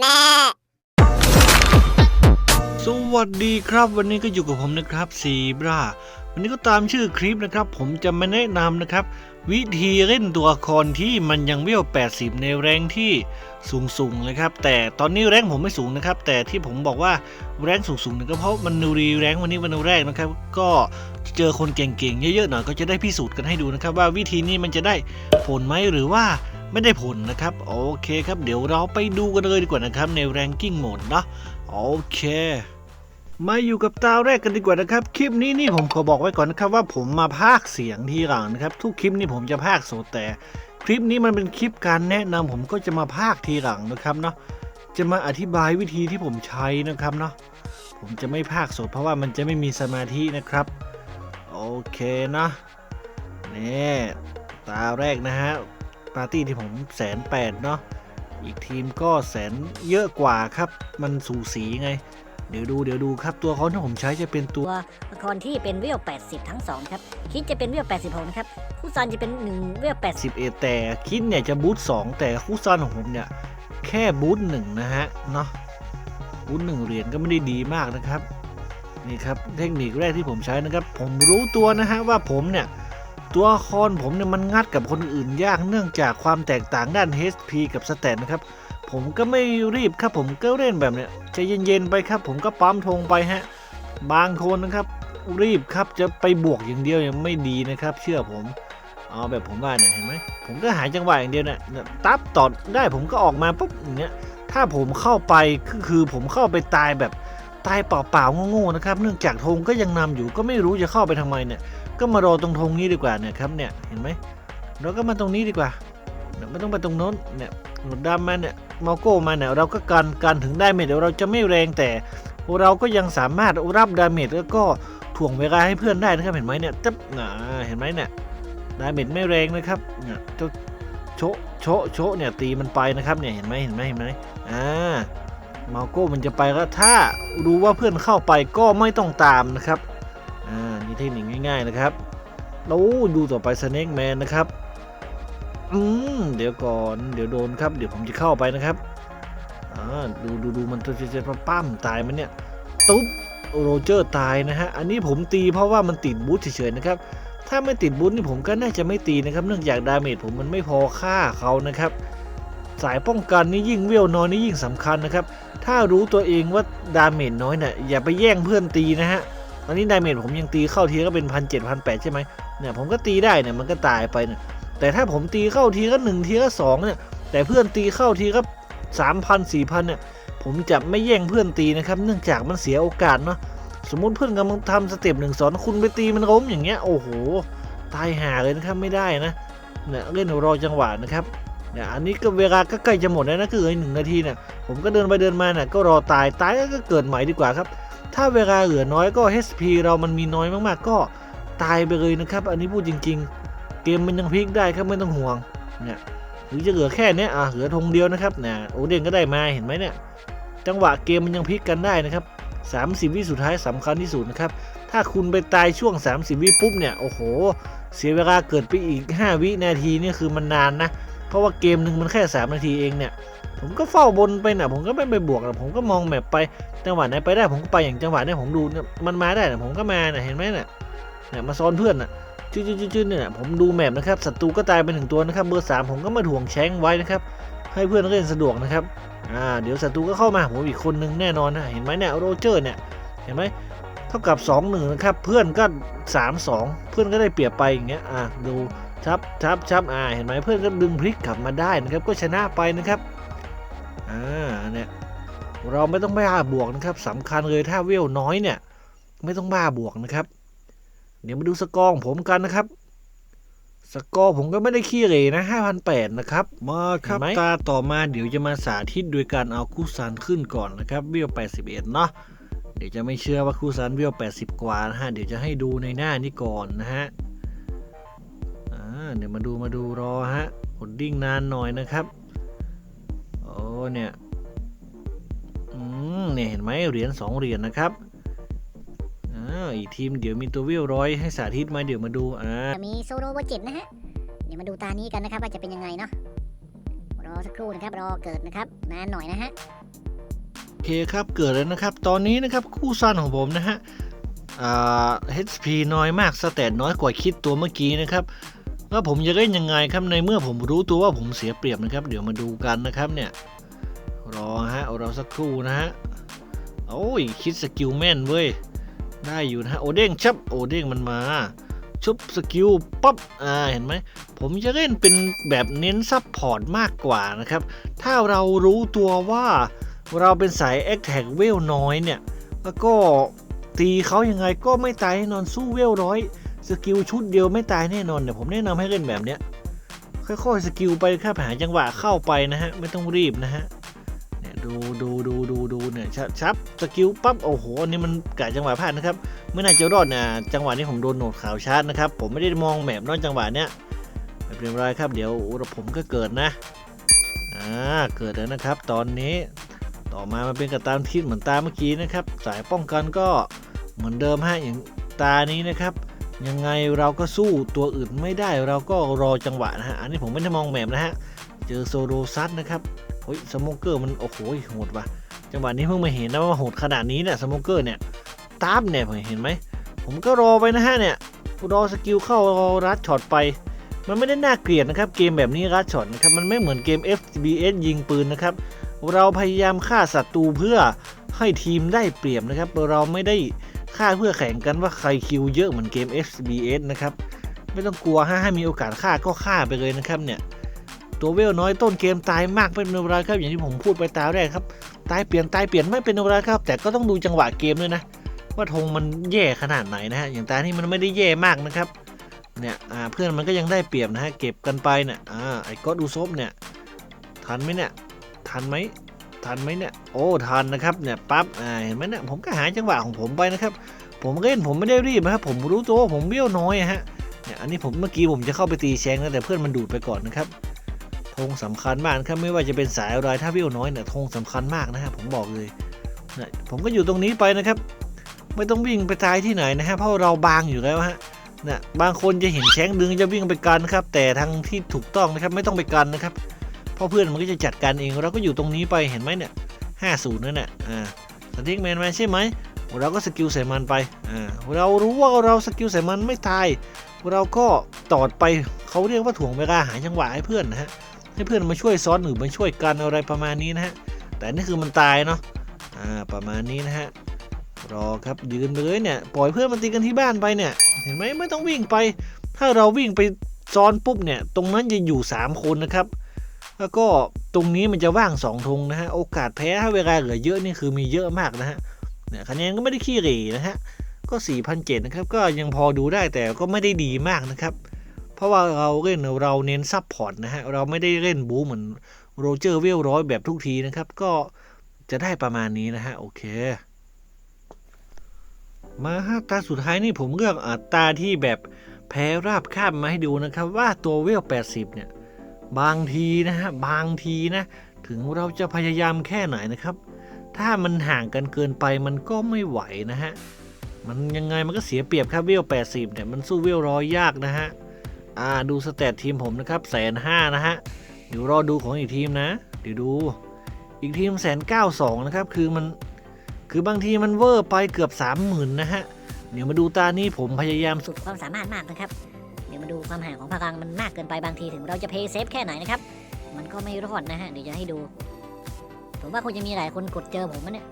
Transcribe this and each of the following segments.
แม่สวัสดีครับวันนี้ก็อยู่กับผมนะครับซีบราวันนี้ก็ตามชื่อคลิปนะครับ ผมจะมาแนะนำนะครับ วิธีเล่นตัวละครที่มันยังเวล80 ในแรงที่สูงๆเลยครับ แต่ตอนนี้แรงผมไม่สูงนะครับ แต่ที่ผมบอกว่าแรงสูงๆเนี่ยก็เพราะมันนูรีแรงวันนี้วันแรกนะครับ ก็เจอคนเก่งๆเยอะๆหน่อยก็จะได้พิสูจน์กันให้ดูนะครับ ว่าวิธีนี้มันจะได้ผลไหมหรือว่า ไม่ได้ผลนะครับ โอเคครับ เดี๋ยวเราไปดูกันเลยดีกว่านะครับ ในแรงกิ้งโหมดเนาะโอเคมาอยู่กับตาแรกกันดีกว่านะครับ คลิปนี้นี่ผมขอบอกไว้ก่อนนะครับว่าผมมาพากเสียงทีหลังนะครับ ทุกคลิปนี้ผมจะพากโสดแต่ คลิปนี้มันเป็นคลิปการแนะนำผมก็จะมาพากทีหลังนะครับเนาะจะมาอธิบายวิธีที่ผมใช้นะครับเนาะผมจะไม่พากย์สดเพราะว่ามันจะไม่มีสมาธินะครับ โอเคนะนี่ตาแรกนะฮะ ปาร์ตี้ที่ผมแสนแปดเนาะอีกทีมก็แสนเยอะกว่าครับ มันสูสีไง เดี๋ยวดูเดี๋ยวดูครับตัวเขาที่ผมใช้จะเป็นตัวตัวละครที่เป็นเวล 80 ทั้งสองครับ คิดจะเป็นเวล 86 นะครับผู้ซันจะเป็น1เวล80 11แต่คิดเนี่ยจะบูท2แต่คู่ซ่อนของผมเนี่ย แค่บูท1นะฮะเนาะบูท1เหรียญก็ไม่ได้ดีมากนะครับนี่ครับเทคนิคแรกที่ผมใช้นะครับ ผมรู้ตัวนะฮะว่าผมเนี่ย ตัวละครผมเนี่ยมันงัดกับคนอื่นยากเนื่องจากความแตกต่างด้าน HP กับสแตทนะครับ ผมก็ไม่รีบครับผมก็เล่นแบบเนี้ยใจเย็นๆไปครับผมก็ปั๊มธงไปฮะ บางคนนะครับ รีบครับจะไปบวกอย่างเดียวยังไม่ดีนะครับ เชื่อผมเอาแบบผมว่าเนี่ยเห็นไหมผมก็หาจังหวะอย่างเดียวเนี่ยเนี่ยตับตอดได้ผมก็ออกมาปุ๊บอย่างเงี้ยถ้าผมเข้าไปก็คือผมเข้าไปตายแบบตายเปล่าๆโง่ๆนะครับ เนื่องจากธงก็ยังนำอยู่ก็ไม่รู้จะเข้าไปทำไมเนี่ย ก็มารอตรงธงนี้ดีกว่าเนี่ยครับเนี่ยเห็นไหมเราก็มาตรงนี้ดีกว่าไม่ต้องไปตรงโน้นเนี่ยหนวดดำมาเนี่ยมาโก้มาเนี่ยเราก็กันกันถึงได้เมจเดี๋ยวเราจะไม่แรงแต่เราก็ยังสามารถรับดาเมจแล้วก็ถ่วงเวลาให้เพื่อนได้นะครับเห็นไหมเนี่ยจับอ่าเห็นไหมเนี่ยดาเมจไม่แรงนะครับเนี่ยเจ้าโชโชโชเนี่ยตีมันไปนะครับเนี่ยเห็นไหมเห็นไหมเห็นไหมอ่ามาโก้มันจะไปแล้วถ้ารู้ว่าเพื่อนเข้าไปก็ไม่ต้องตามนะครับ เทคนิคง่ายๆนะครับแล้วดูต่อไปสเน็กแมนนะครับ อืม เดี๋ยวก่อน เดี๋ยวโดนครับ เดี๋ยวผมจะเข้าไปนะครับ อ่า ดูดูดูมันจะจะจะปั้มตายมันเนี่ย ตุ๊บ โรเจอร์ตายนะฮะ อันนี้ผมตีเพราะว่ามันติดบูทเฉยๆนะครับ ถ้าไม่ติดบูทนี่ผมก็น่าจะไม่ตีนะครับ เนื่องจากดาเมจผมมันไม่พอฆ่าเขานะครับ สายป้องกันนี่ยิ่งเวลน้อยนี่ยิ่งสำคัญนะครับ ถ้ารู้ตัวเองว่าดาเมจน้อยเนี่ยอย่าไปแย่งเพื่อนตีนะฮะ ตอนนี้ดาเมจผมยังตีเข้าทีก็เป็นพันเจ็ดพันแปดใช่ไหมเนี่ยผมก็ตีได้เนี่ยมันก็ตายไปเนี่ยแต่ถ้าผมตีเข้าทีก็หนึ่งทีก็สองเนี่ยแต่เพื่อนตีเข้าทีก็สามพันสี่พันเนี่ยผมจะไม่แย่งเพื่อนตีนะครับเนื่องจากมันเสียโอกาสเนาะสมมุติเพื่อนกำลังทำสเต็ปหนึ่งสอนคุณไปตีมันล้มอย่างเงี้ยโอ้โหตายห่าเลยนะครับไม่ได้นะเนี่ยเล่นรอจังหวะนะครับเนี่ยอันนี้ก็เวลาก็ใกล้จะหมดแล้วนะคืออีกหนึ่งนาทีเนี่ยผมก็เดินไปเดินมาเนี่ยก็รอตายตายก็เกิดใหม่ดีกว่าครับ ถ้าเวลาเหลือน้อยก็ HP เรามันมีน้อยมากๆ ก็ตายไปเลยนะครับ อันนี้พูดจริง ๆ เกมมันยังพลิกได้ครับไม่ต้องห่วงเนี่ยหรือจะเหลือแค่เนี้ยอะเหลือธงเดียวนะครับเนะโอเด้งก็ได้มาเห็นไหมเนี่ยจังหวะเกมมันยังพลิกกันได้นะครับ30 วิสุดท้ายสำคัญที่สุดนะครับ ถ้าคุณไปตายช่วง 30 วิปุ๊บเนี่ย โอ้โห เสียเวลาเกิดไปอีก 5 วินาทีนี่คือมันนานนะ เพราะว่าเกมหนึ่งมันแค่ 3 นาทีเองเนี่ย ผมก็เฝ้าบนไปนะผมก็ไม่ไปบวกนะผมก็มองแมปไปจังหวะไหนไปได้ผมก็ไปอย่างจังหวะนี้ผมดูเนี่ยมันมาได้นะผมก็มานะเห็นไหมเนี่ยเนี่ยมาซ้อนเพื่อนน่ะจืดๆๆเนี่ยผมดูแมปนะครับศัตรูก็ตายไปหนึ่งตัวนะครับเบอร์สามผมก็มาถ่วงแชงไว้นะครับให้เพื่อนเล่นสะดวกนะครับอ่าเดี๋ยวศัตรูก็เข้ามาหาผมอีกคนนึงแน่นอนนะเห็นไหมเนี่ยโรเจอร์เนี่ยเห็นไหมเท่ากับ2 1นะครับเพื่อนก็3 2 เพื่อนก็ได้เปรียบไปอย่างเงี้ยอ่าดู ชับชับชับอ่า เห็นไหมเพื่อนก็ดึงพลิกกลับมาได้นะครับ ก็ชนะไปนะครับ อ่า เนี่ย เราไม่ต้องบ้าบวกนะครับสำคัญเลยถ้าเวลน้อยเนี่ย ไม่ต้องบ้าบวกนะครับ เดี๋ยวมาดูสกอร์ของผมกันนะครับ สกอร์ผมก็ไม่ได้ขี้เหร่นะ5,008นะครับ มาครับเห็นไหมตาต่อมาเดี๋ยวจะมาสาธิตโดยการเอาคู่ซันขึ้นก่อนนะครับ เวล81 เนาะเดี๋ยวจะไม่เชื่อว่าคู่ซันเวล80 กว่านะฮะ เดี๋ยวจะให้ดูในหน้านี้ก่อนนะฮะอ่า เดี๋ยวมาดูมาดูรอฮะหดดิ้งนานหน่อยนะครับ โอ้เนี่ย อืมเนี่ยเห็นไหมเหรียญสองเหรียญนะครับอ่าอีกทีมเดี๋ยวมีตัวเวลร้อยให้สาธิตมาเดี๋ยวมาดูอ่าจะมีโซโลเวอร์เจ็ดนะฮะ เดี๋ยวมาดูตานี้กันนะครับว่าจะเป็นยังไงเนาะ รอสักครู่นะครับรอเกิดนะครับนานหน่อยนะฮะเคครับเกิดแล้วนะครับ ตอนนี้นะครับคู่ซันของผมนะฮะอ่า HP น้อยมากสแตทน้อยกว่าคิดตัวเมื่อกี้นะครับ แล้วผมจะเล่นยังไงครับในเมื่อผมรู้ตัวว่าผมเสียเปรียบนะครับ เดี๋ยวมาดูกันนะครับเนี่ยรอฮะเอาเราสักครู่นะฮะโอ้ยคิดสกิลแม่นเว้ยได้อยู่นะฮะโอเด้งชับโอเด้งมันมา ชุบสกิลปั๊บอ่าเห็นไหมผมจะเล่นเป็นแบบเน้นซับพอร์ตมากกว่านะครับ ถ้าเรารู้ตัวว่าเราเป็นสายแอคแท็กเวลน้อยเนี่ย แล้วก็ตีเขายังไงก็ไม่ตายนอนสู้เวลร้อย สกิลชุดเดียวไม่ตายแน่นอนเนี่ยผมแนะนำให้เล่นแบบเนี้ยค่อยๆสกิลไปครับหาจังหวะเข้าไปนะฮะไม่ต้องรีบนะฮะเนี่ยดูดูดูดูดูเนี่ยชับชับสกิลปั๊บโอ้โหอันนี้มันกะจังหวะพลาดนะครับไม่น่าจะรอดนะจังหวะนี้ผมโดนโหนดขาวชาร์จนะครับผมไม่ได้มองแมปนอกจังหวะเนี้ยไม่เป็นไรครับเดี๋ยวผมก็เกิดนะอ่าเกิดแล้วนะครับ ตอนนี้ต่อมามันเป็นกระตามทิศเหมือนตาเมื่อกี้นะครับ สายป้องกันก็เหมือนเดิมฮะอย่างตานี้นะครับ ยังไงเราก็สู้ตัวอื่นไม่ได้เราก็รอจังหวะนะฮะ อันนี้ผมไม่ได้มองแมปนะฮะ เจอโซโลซัสนะครับโอ้ยสโมเกอร์มันโอ้โหโหดว่ะ จังหวะนี้เพิ่งมาเห็นนะว่าโหดขนาดนี้เนี่ยสโมเกอร์เนี่ยตามเนี่ยผมเห็นไหม ผมก็รอไปนะฮะเนี่ยรอสกิลเข้ารอรัดช็อตไป มันไม่ได้น่าเกลียดนะครับเกมแบบนี้รัดช็อตนะครับมันไม่เหมือนเกม FBS ยิงปืนนะครับเราพยายามฆ่าศัตรูเพื่อให้ทีมได้เปรียบนะครับ เราไม่ได้ ฆ่าเพื่อแข่งกันว่าใครคิวเยอะเหมือนเกม FBS นะครับ ไม่ต้องกลัวฮะให้มีโอกาสฆ่าก็ฆ่าไปเลยนะครับเนี่ย ตัวเวลน้อยต้นเกมตายมากเป็นไรครับอย่างที่ผมพูดไปตาแรกครับ ตายเปลี่ยนตายเปลี่ยนไม่เป็นไรครับ แต่ก็ต้องดูจังหวะเกมด้วยนะ ว่าธงมันแย่ขนาดไหนนะฮะอย่างตานี่มันไม่ได้แย่มากนะครับเนี่ยอ่าเพื่อนมันก็ยังได้เปรียบนะฮะเก็บกันไปเนี่ยอ่าไอ้ก็ดูซบเนี่ยทันไหมเนี่ยทันไหม ทันไหมเนี่ยโอ้ทันนะครับเนี่ยปั๊บอ่าเห็นไหมเนี่ยผมก็หาจังหวะของผมไปนะครับ ผมเล่นผมไม่ได้รีบนะครับผมรู้ตัวว่าผมเบี้ยวน้อยฮะเนี่ยอันนี้ผมเมื่อกี้ผมจะเข้าไปตีแชงนะแต่เพื่อนมันดูดไปก่อนนะครับธงสำคัญมากครับไม่ว่าจะเป็นสายอะไรถ้าเบี้ยวน้อยเนี่ยธงสำคัญมากนะฮะผมบอกเลยเนี่ยผมก็อยู่ตรงนี้ไปนะครับ ไม่ต้องวิ่งไปตายที่ไหนนะฮะเพราะเราบางอยู่แล้วฮะนะบางคนจะเห็นแชงดึงจะวิ่งไปกันครับ แต่ทางที่ถูกต้องนะครับไม่ต้องไปกันนะครับ เพราะเพื่อนมันก็จะจัดการเองเราก็อยู่ตรงนี้ไปเห็นไหมเนี่ยห้าศูนย์นั่นแหละอ่าสติ๊กแมนมาใช่ไหมเราก็สกิลใส่มันไปอ่าเรารู้ว่าเราสกิลใส่มันไม่ตาย เราก็ตอดไปเขาเรียกว่าถ่วงเวลาหาจังหวะให้เพื่อนนะฮะให้เพื่อนมาช่วยซ้อนหรือมาช่วยกันอะไรประมาณนี้นะฮะแต่นี่คือมันตายเนาะอ่าประมาณนี้นะฮะรอครับยืนไปเลยเนี่ยปล่อยเพื่อนมันตีกันที่บ้านไปเนี่ยเห็นไหมไม่ต้องวิ่งไป ถ้าเราวิ่งไปซ้อนปุ๊บเนี่ยตรงนั้นจะอยู่ 3 คนนะครับ แล้วก็ตรงนี้มันจะว่าง2ธงนะฮะ โอกาสแพ้ถ้าเวลาเหลือเยอะนี่คือมีเยอะมากนะฮะเนี่ยคะแนนก็ไม่ได้ขี้เหร่นะฮะ ก็4,007นะครับ ก็ยังพอดูได้แต่ก็ไม่ได้ดีมากนะครับ เพราะว่าเราเล่นเราเน้นซับพอร์ตนะฮะ เราไม่ได้เล่นบูเหมือนโรเจอร์เวลร้อยแบบทุกทีนะครับ ก็จะได้ประมาณนี้นะฮะ โอเค มาฮะตาสุดท้ายนี่ผมเลือกอัตราที่แบบแพ้ราบคาบมาให้ดูนะครับ ว่าตัวเวล80 เนี่ย บางทีนะฮะบางทีนะ ถึงเราจะพยายามแค่ไหนนะครับ ถ้ามันห่างกันเกินไปมันก็ไม่ไหวนะฮะ มันยังไงมันก็เสียเปรียบครับเวล80เนี่ยมันสู้เวลร้อยยากนะฮะอ่าดูสเตตทีมผมนะครับแสนห้านะฮะเดี๋ยวรอดูของอีกทีมนะ เดี๋ยวดู อีกทีมแสนเก้าสองนะครับ คือมันคือบางทีมันเวอร์ไปเกือบ30,000นะฮะ เดี๋ยวมาดูตานี้ผมพยายามสุดความสามารถมากนะครับ ดี๋ยวมาดูความห่างของพลังมันมากเกินไปบางทีถึงเราจะเพย์เซฟแค่ไหนนะครับ มันก็ไม่รอดนะฮะ เดี๋ยวจะให้ดู ผมว่าคงจะมีหลายคนกดเจอผมนะเนี่ย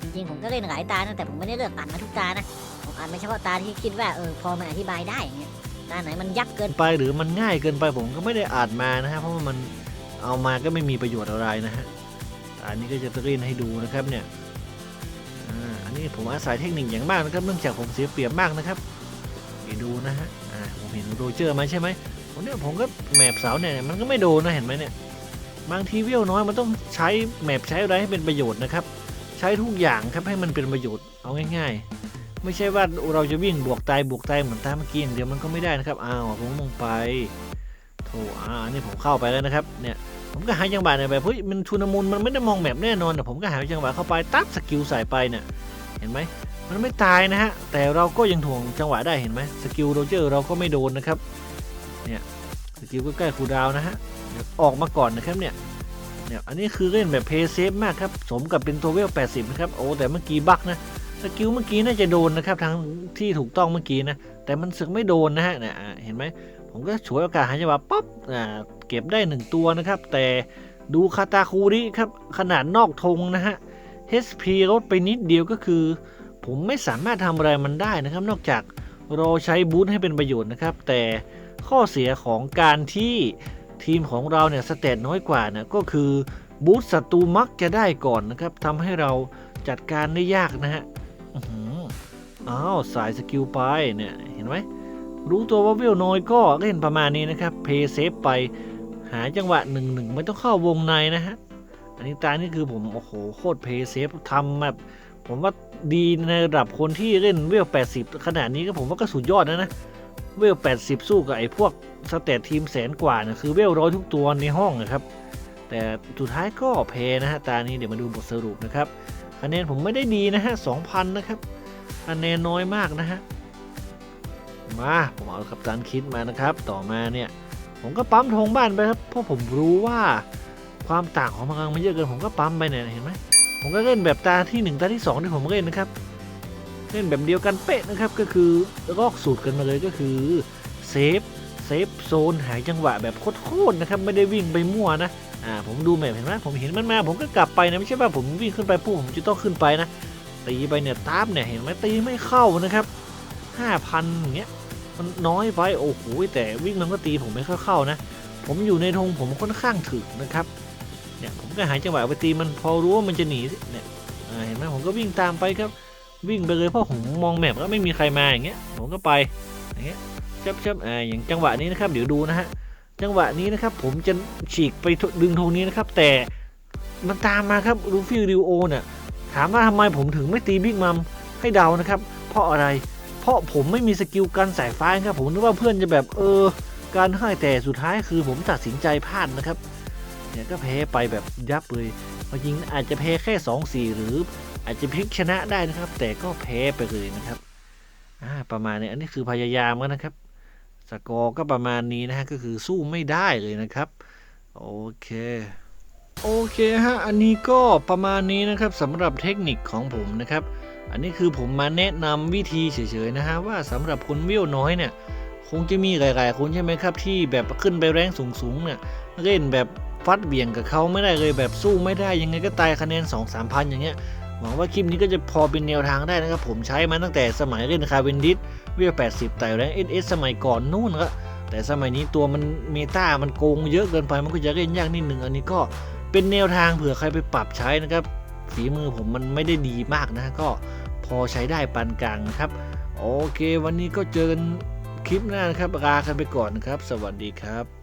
จริงๆ ผมก็เล่นหลายตานะแต่ผมไม่ได้เลือกอ่านมาทุกตานะ ผมอ่านไม่เฉพาะตาที่คิดว่าเออพอมาอธิบายได้อย่างเงี้ย ตาไหนมันยับเกินไปหรือมันง่ายเกินไปผมก็ไม่ได้อ่านมานะฮะ เพราะว่ามันเอามาก็ไม่มีประโยชน์อะไรนะฮะอันนี้ก็จะเล่นให้ดูนะครับเนี่ยอ่าอันนี้ผมอาศัยเทคนิคอย่างมากนะครับ เนื่องจากผมเสียเปรียบมากนะครับ ดูนะฮะ อ่าผมเห็นโรเจอร์มาใช่ไหมผมเนี่ยผมก็แมปเสาเนี่ยมันก็ไม่โดนนะเห็นไหมเนี่ย บางทีเวลน้อยมันต้องใช้แมปใช้อะไรให้เป็นประโยชน์นะครับ ใช้ทุกอย่างครับให้มันเป็นประโยชน์เอาง่ายๆ ไม่ใช่ว่าเราจะวิ่งบวกตายบวกตายเหมือนตามเมื่อกี้อย่างเดียวมันก็ไม่ได้นะครับ อ้าวผมลงไปโถอ่าอันนี้ผมเข้าไปแล้วนะครับ เนี่ยผมก็หาจังหวะเนี่ยแบบเฮ้ยมันชุนมุนมันไม่ได้มองแบบแน่นอนแต่ผมก็หาจังหวะเข้าไปตับสกิลใส่ไปเนี่ยเห็นไหม มันไม่ตายนะฮะ แต่เราก็ยังถ่วงจังหวะได้เห็นไหมสกิลโรเจอร์เราก็ไม่โดนนะครับ เนี่ยสกิลก็ใกล้คูดาวนะฮะออกมาก่อนนะครับเนี่ยเนี่ยอันนี้คือเล่นแบบเพย์เซฟมากครับ สมกับเป็นตัวเวล 80 นะครับ โอ้ แต่เมื่อกี้บักนะสกิลเมื่อกี้น่าจะโดนนะครับทางที่ถูกต้องเมื่อกี้นะ แต่มันสึกไม่โดนนะฮะเนี่ยเห็นไหมผมก็ฉวยโอกาสหายจังหวะป๊อปอ่าเก็บได้หนึ่งตัวนะครับ แต่ดูคาตาคูริครับขนาดนอกธงนะฮะ HP ลดไปนิดเดียวก็คือ ผมไม่สามารถทำอะไรมันได้นะครับ นอกจากรอใช้บูทให้เป็นประโยชน์นะครับ แต่ข้อเสียของการที่ทีมของเราเนี่ยสเตตน้อยกว่านะก็คือบูทศัตรูมักจะได้ก่อนนะครับทำให้เราจัดการได้ยากนะฮะอื้อหืออ้าวสายสกิลไปเนี่ยเห็นไหมรู้ตัวว่าเวลน้อยก็เล่นประมาณนี้นะครับเพย์เซฟไปหาจังหวะหนึ่งหนึ่งไม่ต้องเข้าวงในนะฮะอันนี้ตานี่คือผมโอ้โหโคตรเพย์เซฟทำแบบ ผมว่าดีในระดับคนที่เล่นเวล 80 ขนาดนี้ก็ผมว่าก็สุดยอดนะนะ เวล 80 สู้กับไอ้พวกสเตตทีมแสนกว่านะคือเวลร้อยทุกตัวในห้องนะครับ แต่สุดท้ายก็แพ้นะฮะ ตานี้เดี๋ยวมาดูบทสรุปนะครับ คะแนนผมไม่ได้ดีนะฮะ 2,000 นะครับ คะแนนน้อยมากนะฮะ มา ผมเอากัปตันคิดมานะครับ ต่อมาเนี่ย ผมก็ปั๊มธงบ้านไปครับ เพราะผมรู้ว่าความต่างของพลังมันเยอะเกินผมก็ปั๊มไปเนี่ยเห็นไหม ผมก็เล่นแบบตาที่หนึ่งตาที่สองที่ผมเล่นนะครับ เล่นแบบเดียวกันเป๊ะนะครับก็คือลอกสูตรกันมาเลยก็คือเซฟเซฟโซนหายจังหวะแบบโคตรๆนะครับไม่ได้วิ่งไปมั่วนะอ่าผมดูแมพเห็นไหมผมเห็นมันมาผมก็กลับไปนะไม่ใช่ว่าผมวิ่งขึ้นไปปุ๊บผมจะต้องขึ้นไปนะตีไปเนี่ยตามเนี่ยเห็นไหมตีไม่เข้านะครับห้าพันอย่างเงี้ยมันน้อยไปโอ้โหแต่วิ่งมันก็ตีผมไม่ค่อยเข้านะ ผมอยู่ในธงผมค่อนข้างถึกนะครับ เนี่ยผมก็หาจังหวะไปตีมันพอรู้ว่ามันจะหนีเนี่ยเห็นไหมผมก็วิ่งตามไปครับ วิ่งไปเลยเพราะผมมองแมพแล้วไม่มีใครมาอย่างเงี้ยผมก็ไปอย่างเงี้ยจับจับอ่าอย่างจังหวะนี้นะครับ เดี๋ยวดูนะฮะจังหวะนี้นะครับ ผมจะฉีกไปดึงธงนี้นะครับ แต่มันตามมาครับลูฟี่ริโอเนี่ยถามว่าทำไมผมถึงไม่ตีบิ๊กมัมให้เดานะครับ เพราะอะไร เพราะผมไม่มีสกิลกันสายฟ้าครับ ผมนึกว่าเพื่อนจะแบบเออ การให้แต่สุดท้ายคือผมตัดสินใจพลาดนะครับ เนี่ยก็แพ้ไปแบบยับเลยจริงอาจจะแพ้แค่ 2-4 หรืออาจจะพลิกชนะได้นะครับ แต่ก็แพ้ไปเลยนะครับอ่าประมาณนี้อันนี้คือพยายามกันนะครับ สกอร์ก็ประมาณนี้นะฮะก็คือสู้ไม่ได้เลยนะครับ โอเคโอเคฮะ อันนี้ก็ประมาณนี้นะครับสำหรับเทคนิคของผมนะครับ อันนี้คือผมมาแนะนำวิธีเฉยๆนะฮะว่าสำหรับคนวิวน้อยเนี่ย คงจะมีหลายๆคนใช่ไหมครับ ที่แบบขึ้นไปแรงสูงๆเนี่ยเล่นแบบ ฟัดเบี่ยงกับเขาไม่ได้เลยแบบสู้ไม่ได้ยังไงก็ตายคะแนน 2 3 พันอย่างเงี้ยหวังว่าคลิปนี้ก็จะพอเป็นแนวทางได้นะครับ ผมใช้มาตั้งแต่สมัยเล่นคาเวนดิสเวีย80แต่แรงเอสเอสสมัยก่อนนู่นก็แต่สมัยนี้ตัวมันเมตามันโกงเยอะเกินไปมันก็จะเล่นยากนิดหนึ่งอันนี้ก็เป็นแนวทางเผื่อใครไปปรับใช้นะครับฝีมือผมมันไม่ได้ดีมากนะก็พอใช้ได้ปานกลางนะครับ โอเค วันนี้ก็เจอกันคลิปหน้านะครับลากันไปก่อนนะครับ สวัสดีครับ